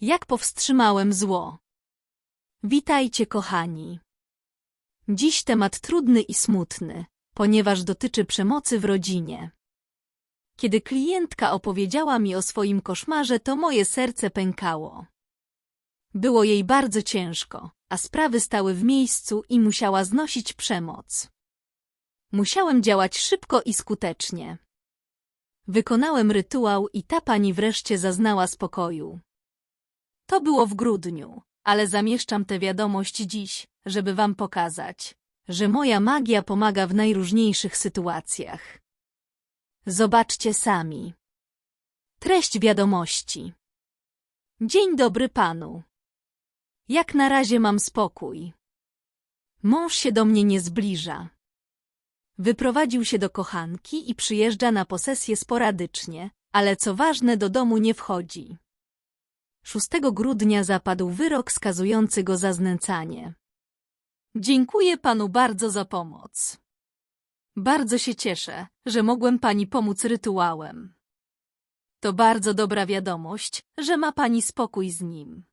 Jak powstrzymałem zło? Witajcie, kochani. Dziś temat trudny i smutny, ponieważ dotyczy przemocy w rodzinie. Kiedy klientka opowiedziała mi o swoim koszmarze, to moje serce pękało. Było jej bardzo ciężko, a sprawy stały w miejscu i musiała znosić przemoc. Musiałem działać szybko i skutecznie. Wykonałem rytuał i ta pani wreszcie zaznała spokoju. To było w grudniu, ale zamieszczam tę wiadomość dziś, żeby wam pokazać, że moja magia pomaga w najróżniejszych sytuacjach. Zobaczcie sami. Treść wiadomości. Dzień dobry panu. Jak na razie mam spokój. Mąż się do mnie nie zbliża. Wyprowadził się do kochanki i przyjeżdża na posesję sporadycznie, ale co ważne do domu nie wchodzi. 6 grudnia zapadł wyrok skazujący go za znęcanie. Dziękuję panu bardzo za pomoc. Bardzo się cieszę, że mogłem pani pomóc rytuałem. To bardzo dobra wiadomość, że ma pani spokój z nim.